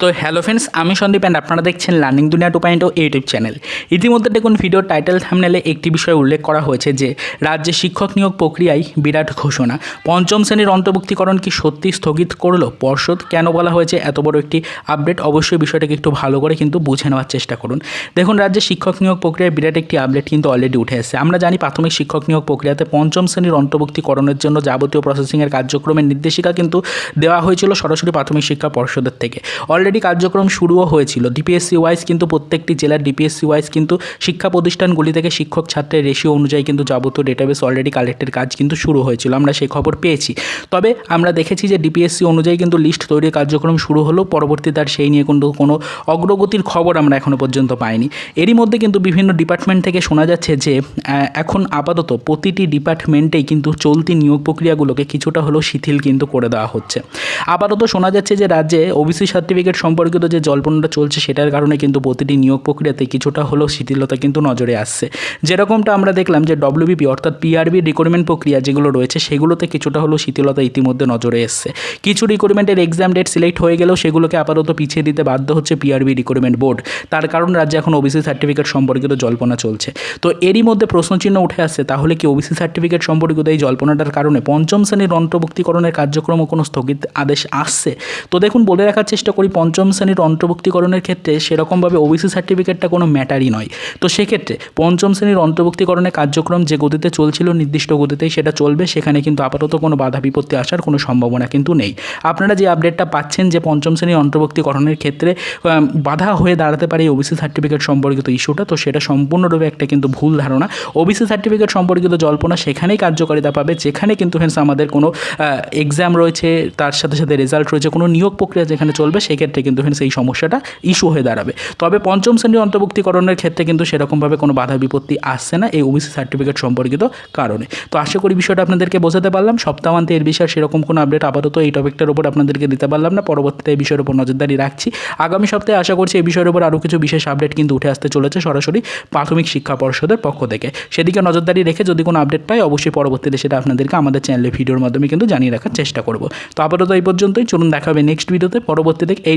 তো hello friends আমি Sandeep and আপনারা দেখছেন learning Duniya two point O YouTube channel ইতিমধ্যে দেখুন ভিডিও টাইটেল থামনেলে একটি বিষয় উল্লেখ করা হয়েছে যে, রাজ্যে শিক্ষক নিয়োগ প্রক্রিয়ায় বিরাট ঘোষণা। পঞ্চম শ্রেণির অন্তর্ভুক্তিকরণ কি সত্যি স্থগিত করল? পর্ষদ কেন বলা হয়েছে? এত বড় একটি আপডেট অবশ্যই বিষয়টাকে একটু ভালো করে কিন্তু বুঝে নেওয়ার চেষ্টা করুন। দেখুন, রাজ্যে শিক্ষক নিয়োগ প্রক্রিয়ায় বিরাট একটি আপডেট কিন্তু অলরেডি উঠে এসেছে। আমরা জানি প্রাথমিক শিক্ষক নিয়োগ প্রক্রিয়াতে পঞ্চম শ্রেণির অন্তর্ভুক্তিকরণের জন্য যাবতীয় প্রসেসিংয়ের কার্যক্রমের নির্দেশিকা কিন্তু দেওয়া হয়েছিল সরাসরি প্রাথমিক শিক্ষা পর্ষদের থেকে। অলরেডি কার্যক্রম শুরুও হয়েছিল। ডিপিএসসি ওয়াইজ কিন্তু প্রত্যেকটি জেলার ডিপিএসসি ওয়াইজ কিন্তু শিক্ষা প্রতিষ্ঠানগুলি থেকে শিক্ষক ছাত্রের রেশিও অনুযায়ী কিন্তু যাবতীয় ডেটাবেস অলরেডি কালেক্টের কাজ কিন্তু শুরু হয়েছিল। আমরা সেই খবর পেয়েছি। তবে আমরা দেখেছি যে ডিপিএসসি অনুযায়ী কিন্তু লিস্ট তৈরির কার্যক্রম শুরু হলেও পরবর্তীতে তার সেই নিয়ে কিন্তু কোনো অগ্রগতির খবর আমরা এখনও পর্যন্ত পাইনি। এরই মধ্যে কিন্তু বিভিন্ন ডিপার্টমেন্ট থেকে শোনা যাচ্ছে যে এখন আপাতত প্রতিটি ডিপার্টমেন্টেই কিন্তু চলতি নিয়োগ প্রক্রিয়াগুলোকে কিছুটা হলেও শিথিল কিন্তু করে দেওয়া হচ্ছে। আপাতত শোনা যাচ্ছে যে, রাজ্যে ওবিসি সার্টিফিকেট সম্পর্কিত যে জল্পনাটা চলছে সেটার কারণে কিন্তু প্রতিটি নিয়োগ প্রক্রিয়াতে কিছুটা হলেও শিথিলতা কিন্তু নজরে আসছে। যেরকমটা আমরা দেখলাম যে ডব্লিউবিপি অর্থাৎ পিআরবি রিক্রুটমেন্ট প্রক্রিয়া যেগুলো রয়েছে সেগুলোতে কিছুটা হলেও শিথিলতা ইতিমধ্যে নজরে এসছে। কিছু রিক্রুটমেন্টের এক্সাম ডেট সিলেক্ট হয়ে গেলেও সেগুলোকে আপাতত পিছিয়ে দিতে বাধ্য হচ্ছে পিআরবি রিক্রুটমেন্ট বোর্ড তার কারণ রাজ্যে এখন ওবিসি সার্টিফিকেট সম্পর্কিত জল্পনা চলছে। তো এরই মধ্যে প্রশ্নচিহ্ন উঠে আসছে, তাহলে কি ওবিসি সার্টিফিকেট সম্পর্কিত এই জল্পনাটার কারণে পঞ্চম শ্রেণির অন্তর্ভুক্তিকরণের কার্যক্রম কোনো স্থগিত আদেশ আসছে? তো দেখুন, বলে রাখার চেষ্টা করি পঞ্চম শ্রেণির অন্তর্ভুক্তিকরণের ক্ষেত্রে সেরকমভাবে ওবিসি সার্টিফিকেটটা কোনো ম্যাটারই নয়। তো সেক্ষেত্রে পঞ্চম শ্রেণির অন্তর্ভুক্তিকরণের কার্যক্রম যে গতিতে চলছিল নির্দিষ্ট গতিতেই সেটা চলবে, সেখানে কিন্তু আপাতত কোনো বাধা বিপত্তি আসার কোনো সম্ভাবনা কিন্তু নেই। আপনারা যে আপডেটটা পাচ্ছেন যে পঞ্চম শ্রেণির অন্তর্ভুক্তিকরণের ক্ষেত্রে বাধা হয়ে দাঁড়াতে পারে এই ওবিসি সার্টিফিকেট সম্পর্কিত ইস্যুটা তো সেটা সম্পূর্ণরূপে একটা কিন্তু ভুল ধারণা। ওবিসি সার্টিফিকেট সম্পর্কিত জল্পনা সেখানেই কার্যকারিতা পাবে, যেখানে কিন্তু ফ্রেন্ডস আমাদের কোনো এক্সাম রয়েছে, তার সাথে সাথে রেজাল্ট রয়েছে, কোনো নিয়োগ প্রক্রিয়া যেখানে চলবে, সেক্ষেত্রে কিন্তু ফ্রেন্ডস এই সমস্যাটা ইস্যু হয়ে দাঁড়াবে। তবে পঞ্চম শ্রেণির অন্তর্ভুক্তিকরণের ক্ষেত্রে কিন্তু সেরকমভাবে কোনো বাধা বিপত্তি আসছে না এই ওবিসি সার্টিফিকেট সম্পর্কিত কারণে। তো আশা করি বিষয়টা আপনাদেরকে বোঝাতে পারলাম। সপ্তাহান্তে এর বিষয়ে সেরকম কোনো আপডেট আপাতত এই টপিকটার উপর আপনাদেরকে দিতে পারলাম না। পরবর্তীতে এই বিষয়ের উপর নজরদারি রাখছি। আগামী সপ্তাহে আশা করছি এই বিষয়ের উপর আরও কিছু বিশেষ আপডেট কিন্তু উঠে আসতে চলেছে সরাসরি প্রাথমিক শিক্ষা পর্ষদের পক্ষ থেকে। সেদিকে নজরদারি রেখে যদি কোনো আপডেট পাই, অবশ্যই পরবর্তীতে সেটা আপনাদেরকে আমাদের চ্যানেলে ভিডিওর মাধ্যমে কিন্তু জানিয়ে রাখার চেষ্টা করব। তো আপাতত এই পর্যন্তই। চলুন দেখাবে নেক্সট ভিডিওতে পরবর্তীতে এই